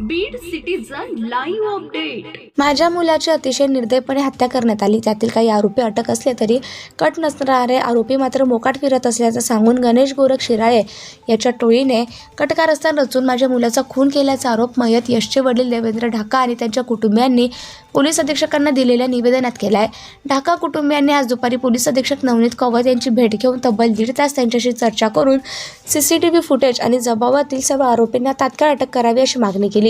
Beed citizen live update माझ्या मुलाची अतिशय निर्दयपणे हत्या करण्यात आली. त्यातील काही आरोपी अटक असले तरी कट नसणारे आरोपी मात्र मोकाट फिरत असल्याचं सांगून गणेश गोरख शिराळे याच्या टोळीने कटकारस्थान रचून माझ्या मुलाचा खून केल्याचा आरोप मयत यशचे वडील देवेंद्र ढाका आणि त्यांच्या कुटुंबियांनी पोलीस अधीक्षकांना दिलेल्या निवेदनात केला आहे ढाका कुटुंबियांनी आज दुपारी पोलीस अधीक्षक नवनीत कवत यांची भेट घेऊन तब्बल दीड तास त्यांच्याशी चर्चा करून सी सी टी फुटेज आणि जबाबातील सर्व आरोपींना तात्काळ अटक करावी अशी मागणी केली.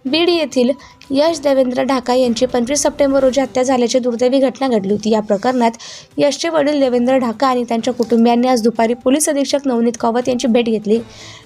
बीड येथील यश देवेंद्र ढाका यांची पंचवीस सप्टेंबर रोजी हत्या झाल्याची दुर्दैवी घटना घडली होती. या प्रकरणात यशचे वडील देवेंद्र ढाका आणि त्यांच्या कुटुंबियांनी आज दुपारी पोलीस अधीक्षक नवनीत कावत यांची भेट घेतली.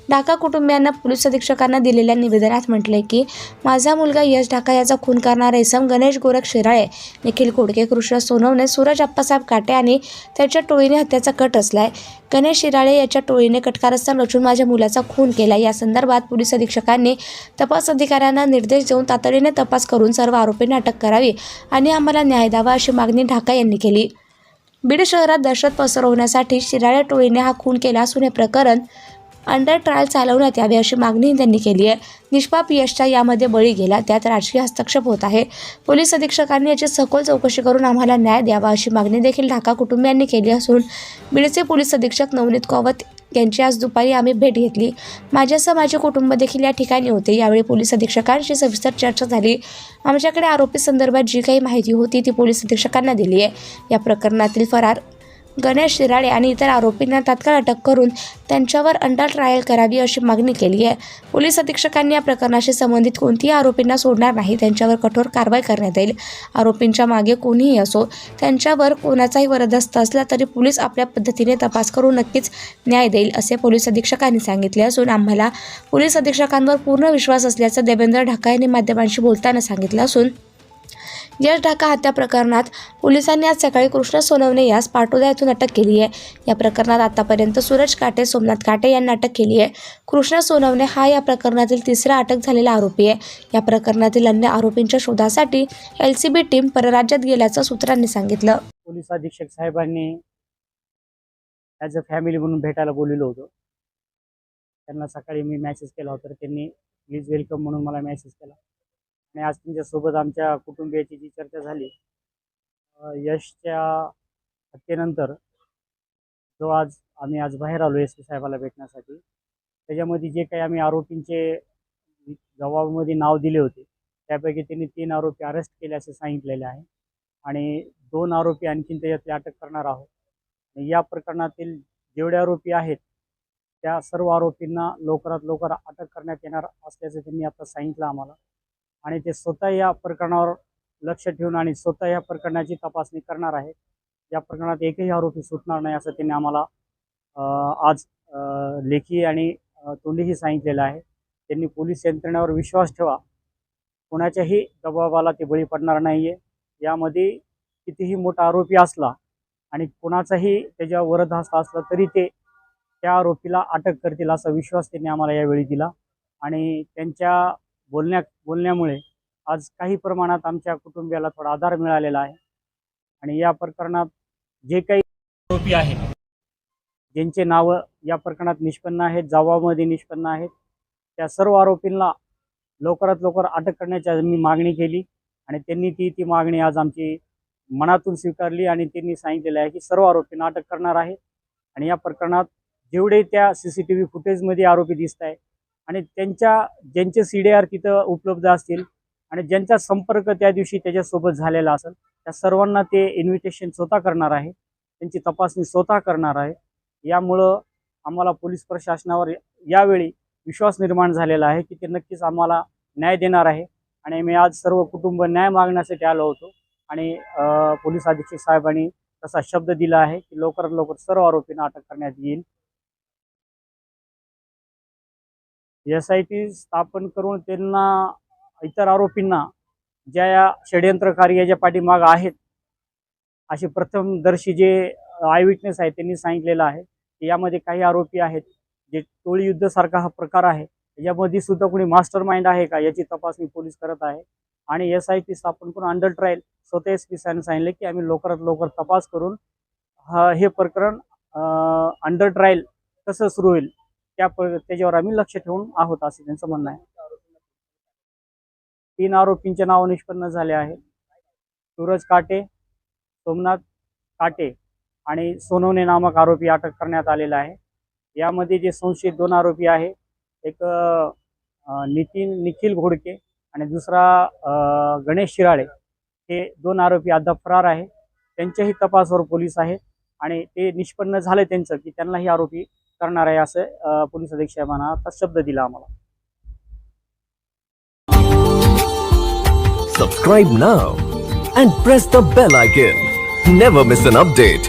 ढाका कुटुंबियांना पोलीस अधीक्षकांना दिलेल्या निवेदनात म्हटले की माझा मुलगा यश ढाका याचा खून करणारा इसम गणेश गोरख शिराळे निखिल कोडके कृष्ण सोनवणे सूरज अप्पासाहेब काटे आणि त्याच्या टोळीने हत्याचा कट असलाय. गणेश शिराळे याच्या टोळीने कटकारस्थान रचून माझ्या मुलाचा खून केला या संदर्भात पोलीस अधीक्षकांनी तपास अधिकाऱ्यांना निर्देश देऊन तातडीने तपास करून सर्व आरोपींना अटक करावी आणि आम्हाला न्याय द्यावा अशी मागणी ढाका यांनी केली. बीड शहरात दहशत पसरवण्यासाठी शिराळ्या टोळीने हा खून केला असून हे प्रकरण अंडर ट्रायल चालवण्यात यावे अशी मागणी त्यांनी केली आहे. निष्पाप यशच्या यामध्ये बळी गेला त्यात राजकीय हस्तक्षेप होत आहे. पोलीस अधीक्षकांनी याची सखोल चौकशी करून आम्हाला न्याय द्यावा अशी मागणी देखील ढाका कुटुंबियांनी केली असून बीडचे पोलीस अधीक्षक नवनीत कावत यांची आज दुपारी आम्ही भेट घेतली. माझ्यासह माझे कुटुंब देखील या ठिकाणी होते. यावेळी पोलीस अधीक्षकांशी सविस्तर चर्चा झाली. आमच्याकडे आरोपी संदर्भात जी काही माहिती होती ती पोलीस अधीक्षकांना दिली आहे. या प्रकरणातील फरार गणेश शिराळे आणि इतर आरोपींना तात्काळ अटक करून त्यांच्यावर अंडर ट्रायल करावी अशी मागणी केली आहे. पोलीस अधीक्षकांनी या प्रकरणाशी संबंधित कोणतीही आरोपींना सोडणार नाही. त्यांच्यावर कठोर कारवाई करण्यात येईल. आरोपींच्या मागे कोणीही असो त्यांच्यावर कोणाचाही वरदस्त असला तरी पोलीस आपल्या पद्धतीने तपास करून नक्कीच न्याय देईल असे पोलीस अधीक्षकांनी सांगितले असून आम्हाला पोलीस अधीक्षकांवर पूर्ण विश्वास असल्याचं देवेंद्र ढाका यांनी माध्यमांशी बोलताना सांगितलं असून यश ढाका हत्या प्रकरणात पोलिसांनी आज सकाळी कृष्ण सोनवणे यास पाटोदा येथून अटक केली आहे. या प्रकरणात आतापर्यंत सूरज काटे सोमनाथ काटे यांना अटक केली आहे. कृष्ण सोनवणे हा या प्रकरणातील तिसरा अटक झालेला आरोपी आहे. या प्रकरणातील अन्य आरोपींच्या शोधासाठी एल सी बी टीम परराज्यात गेल्याचं सूत्रांनी सांगितलं. पोलीस अधीक्षक साहेबांनी ॲज अ फॅमिली म्हणून भेटायला बोललेलो होतो. त्यांना सकाळी मी मॅसेज केला होता. तर त्यांनी प्लीज वेलकम म्हणून मला मेसेज केला. आणि आज तुमच्यासोबत आमच्या कुटुंबियाची जी चर्चा झाली यशच्या हत्येनंतर जो आज आम्ही आज बाहेर आलो एस पी साहेबाला भेटण्यासाठी त्याच्यामध्ये जे काही आम्ही आरोपींचे जबाबामध्ये नाव दिले होते त्यापैकी त्यांनी तीन आरोपी अरेस्ट केले असे सांगितलेले आहे. आणि दोन आरोपी आणखीन त्याच्यातले अटक करणार आहोत. आणि या प्रकरणातील जेवढे आरोपी आहेत त्या सर्व आरोपींना लवकरात लवकर अटक करण्यात येणार असल्याचं त्यांनी आता सांगितलं आम्हाला. आणि ते स्वतः या प्रकरणावर लक्ष ठेवून आणि स्वतः या प्रकरणाची तपासणी करणार आहे. या प्रकरणात एकही आरोपी सुटणार नाही असं त्यांनी आम्हाला आज लेखी आणि तोंडीही सांगितलेलं आहे. त्यांनी पोलीस यंत्रणेवर विश्वास ठेवा. कोणाच्याही दबावाला ते बळी पडणार नाही आहे यामध्ये कितीही मोठा आरोपी असला आणि कोणाचाही त्याच्यावर वरदहस्त असला तरी ते त्या आरोपीला अटक करतील असा विश्वास त्यांनी आम्हाला यावेळी दिला. आणि त्यांच्या बोलण्या बोलण्यामुळे आज काही प्रमाणात आमच्या कुटुंबियाला थोडा आधार मिळालेला आहे. आणि या प्रकरणात जे काही आरोपी आहेत ज्यांचे नावं या प्रकरणात निष्पन्न आहेत जावामध्ये निष्पन्न आहेत त्या सर्व आरोपींना लवकरात लवकर अटक करण्याची मी मागणी केली आणि त्यांनी ती ती मागणी आज आमची मनातून स्वीकारली आणि त्यांनी सांगितलेलं आहे की सर्व आरोपींना अटक करणार आहे. आणि या प्रकरणात जेवढे त्या सी सी टी व्ही फुटेजमध्ये आरोपी दिसत आहे आणि त्यांच्या ज्यांचे सी डी आर तिथं उपलब्ध असतील आणि ज्यांचा संपर्क त्या दिवशी त्याच्यासोबत झालेला असेल त्या सर्वांना ते इन्व्हिटेशन स्वतः करणार आहे. त्यांची तपासणी स्वतः करणार आहे. यामुळं आम्हाला पोलीस प्रशासनावर यावेळी विश्वास निर्माण झालेला आहे की ते नक्कीच आम्हाला न्याय देणार आहे. आणि मी आज सर्व कुटुंब न्याय मागण्यासाठी आलो होतो आणि पोलीस अधीक्षक साहेबांनी तसा शब्द दिला आहे की लवकरात लवकर सर्व आरोपींना अटक करण्यात येईल. एस आय टी स्थापन करून त्यांना इतर आरोपींना ज्या या षडयंत्रकारी याच्या पाठीमाग आहेत असे प्रथमदर्शी जे आय विटनेस आहेत त्यांनी सांगितलेलं आहे. की यामध्ये काही आरोपी आहेत जे टोळी युद्धसारखा हा प्रकार आहे. यामध्ये सुद्धा कोणी मास्टर माइंड आहे का याची तपासणी पोलीस करत आहे. आणि एस आय टी स्थापन करून अंडर ट्रायल स्वतः एस पी साहेबांनी सांगितले की आम्ही लवकरात लवकर तपास करून हा हे प्रकरण अंडर ट्रायल कसं सुरू होईल? त्या त्याच्यावर आम्ही लक्ष ठेवून आहोत असं त्यांचं म्हणणं आहे. तीन आरोपींचे नाव निष्पन्न झाले आहे सूरज काटे सोमनाथ काटे आणि सोनवणे नामक आरोपी अटक करण्यात आलेला आहे. यामध्ये जे संशयित दोन आरोपी आहे एक नितीन निखिल घोडके आणि दुसरा गणेश शिराळे हे दोन आरोपी अद्याप फरार आहे त्यांच्याही तपासावर पोलीस आहेत आणि ते निष्पन्न झाले त्यांचं की त्यांनाही आरोपी करणार आहे असे पोलीस अधीक्षक म्हणा शब्द दिला आम्हाला. सबस्क्राईब ना and press the bell icon never miss an update